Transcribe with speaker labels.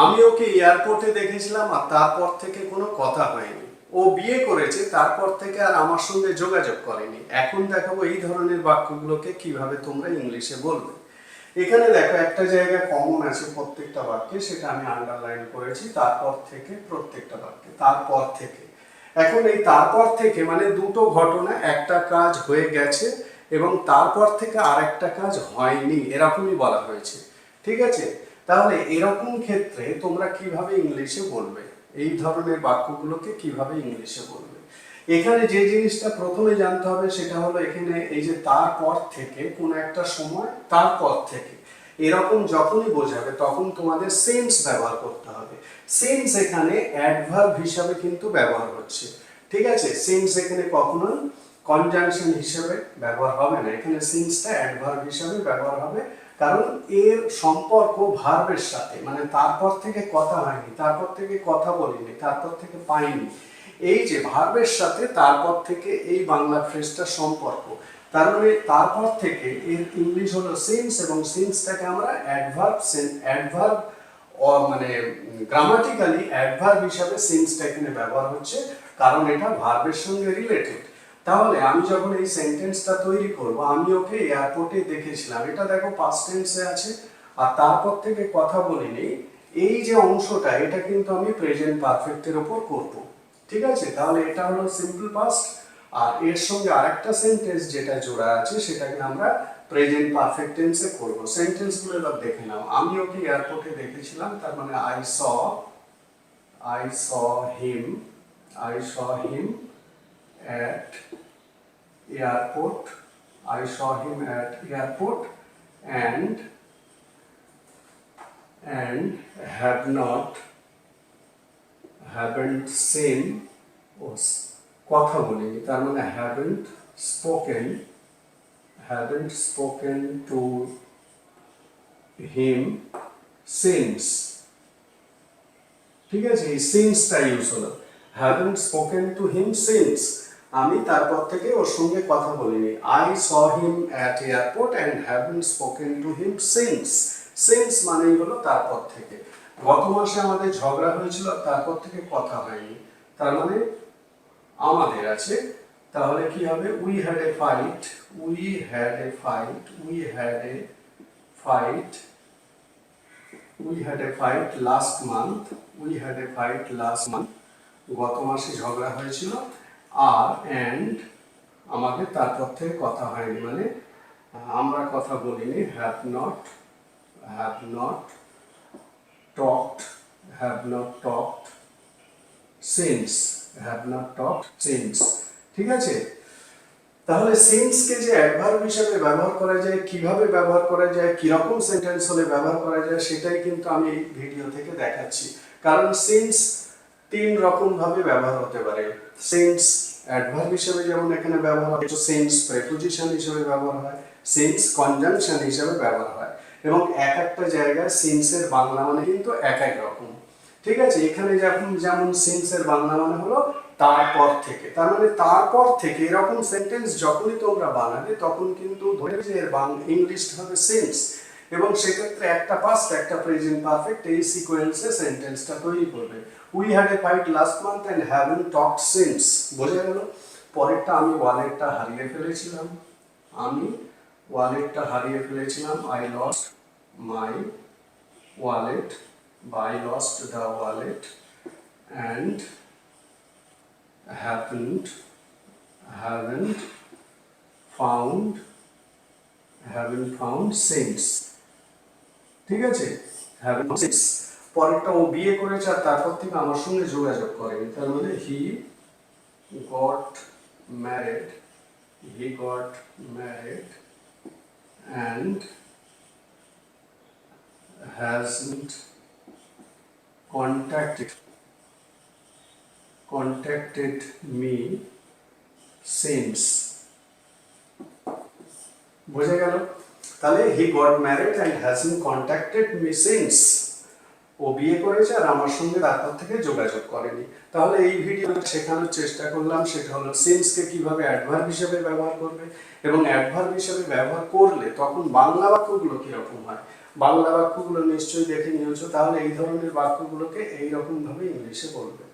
Speaker 1: আমি ওকে এয়ারপোর্টে দেখেছিলাম আর তারপর থেকে কোনো কথা হয়নি। ও বিয়ে করেছে, তারপর থেকে আর আমার সঙ্গে যোগাযোগ করেনি। এখন দেখাবো এই ধরনের বাক্যগুলোকে কীভাবে তোমরা ইংলিশে বলবে। এখানে দেখো একটা জায়গা কমন আছে প্রত্যেকটা বাক্যে, সেটা আমি আন্ডারলাইন করেছি, তারপর থেকে প্রত্যেকটা বাক্যে, তারপর থেকে। এখন এই তারপর থেকে মানে দুটো ঘটনা, একটা কাজ হয়ে গেছে এবং তারপর থেকে আরেকটা কাজ হয়নি, এরকমই বলা হয়েছে। ঠিক আছে? তাহলে এরকম ক্ষেত্রে তোমরা কীভাবে ইংলিশে বলবে? এই ধরনের বাক্যগুলোকে কীভাবে ইংলিশে বলবে? এখানে যে জিনিসটা প্রথমে জানতে হবে সেটা হলো এখানে এই যে তারপর থেকে কোন একটা সময়, তারপর থেকে। এরকম যখনই বোঝাবে তখন তোমাদের সেন্স ব্যবহার করতে হবে। সেন্স এখানে অ্যাডভার্ব হিসাবে কিন্তু ব্যবহার হচ্ছে। ঠিক আছে? সেন্স এখানে কখনোই কনজাংশন হিসেবে ব্যবহার হবে না। এখানে সেন্সটা অ্যাডভার্ব হিসাবে ব্যবহার হবে। কারণ এর সম্পর্ক ভার্বের সাথে মানে তারপর থেকে কথা হয়নি, তারপর থেকে কথা বলিনি, তারপর থেকে পাইনি। এই যে ভার্বের সাথে তারপর থেকে এই বাংলা ফ্রেজটার সম্পর্ক, তার মানে তারপর থেকে এর ইংলিশ হলো সেন্স এবং সেন্সটাকে আমরা অ্যাডভার্ব অ্যাডভার্ব মানে গ্রামাটিক্যালি অ্যাডভার্ব হিসাবে সেন্সটা এখানে ব্যবহার হচ্ছে, কারণ এটা ভার্বের সঙ্গে রিলেটেড তাহলে আমি যখন এই সেন্টেন্সটা তৈরি করব, আমি ওকে এয়ারপোর্টে দেখেছিলাম। এটা দেখো পাস্ট টেন্সে আছে। আর তারপর থেকে কথা বলিনি এই যে অংশটা, এটা কিন্তু আমি প্রেজেন্ট পারফেক্টের উপর করব। ঠিক আছে? তাহলে এটা হলো সিম্পল পাস্ট আর এর সঙ্গে আরেকটা সেন্টেন্স যেটা জোড়া আছে, সেটাকে আমরা প্রেজেন্ট পারফেক্ট টেন্সে করব। সেন্টেন্সগুলো এবার দেখে নাও। আমি ওকে এয়ারপোর্টে দেখেছিলাম, তার মানে I saw I saw him I saw him at airport. I saw him at airport and and have not haven't seen was কথা বলিনি তার মানে haven't spoken haven't spoken to him since ঠিক আছে এই সিন্সটা ইউজ হলো haven't spoken to him since আমি তারপর থেকে ওর সঙ্গে কথা বলিনি। I saw him at airport and haven't spoken to him since since মানেই হলো তারপর থেকে। গত মাসে আমাদের ঝগড়া হয়েছিল তারপর থেকে কথা হয়নি। তার মানে আমাদের আছে। তাহলে কি হবে? We had a fight we had a fight we had a fight we had a fight last month we had a fight last month গত মাসে ঝগড়া হয়েছিল। আর অ্যান্ড আমাদের তারপর থেকে কথা হয়নি মানে আমরা কথা বলিনি have not have not talked have not talked since have not talk since ঠিক আছে? তাহলে সিন্সকে যে অ্যাডভার্ব হিসেবে ব্যবহার করা যায়, কীভাবে ব্যবহার করা যায়, কীরকম সেন্টেন্স হলে ব্যবহার করা যায়, সেটাই কিন্তু আমি এই ভিডিও থেকে দেখাচ্ছি। কারণ সিন্স তিন রকম ভাবে ব্যবহার হতে পারে। সেন্স অ্যাডভার্ব হিসেবে যেমন এখানে ব্যবহার হয় সেন্স প্রেপোজিশন হিসেবে ব্যবহার হয়, সেন্স কনজাংশন হিসেবে ব্যবহার হয় এবং এক একটা জায়গায় সেন্সের বাংলা মানে কিন্তু এক এক রকম। ঠিক আছে? এখানে যখন যেমন সেন্সের বাংলা মানে হলো তারপর থেকে। তার মানে তারপর থেকে এরকম সেন্টেন্স যখনই তোমরা বানাবে তখন কিন্তু ধরে যে ইংলিশটা হবে সেন্স এবং সেক্ষেত্রে একটা পাস্ট একটা প্রেজেন্ট পারফেক্ট এই সিকোয়েন্সে সেন্টেন্সটা তৈরি করবে। We had a fight last month and haven talk since বোঝা গেল? পরেরটা আমি ওয়ালেটটা হারিয়ে ফেলেছিলাম। আমি ওয়ালেটটা হারিয়ে ফেলেছিলাম। I lost my wallet by lost the wallet and happened, haven't found haven't found since. ঠিক আছে? Found since. পরেরটা ও বিয়ে করেছে আর তারপর থেকে আমার সঙ্গে যোগাযোগ করেনি। তার মানে he got married he got married and hasn't contacted contacted me since বোঝা গেল? তাহলে he got married and hasn't contacted me since ও বিয়ে করেছে আর আমার সঙ্গে তারপর থেকে যোগাযোগ করেনি। তাহলে এই ভিডিও শেখানোর চেষ্টা করলাম, সেটা হলো সেন্সকে কীভাবে অ্যাডভার্ব হিসেবে ব্যবহার করবে এবং অ্যাডভার্ব হিসেবে ব্যবহার করলে তখন বাংলা বাক্যগুলো কীরকম হয়? বাংলা বাক্যগুলো নিশ্চয়ই দেখে নিয়েছো, তাহলে এই ধরনের বাক্যগুলোকে এইরকমভাবে ইংলিশে বলবে।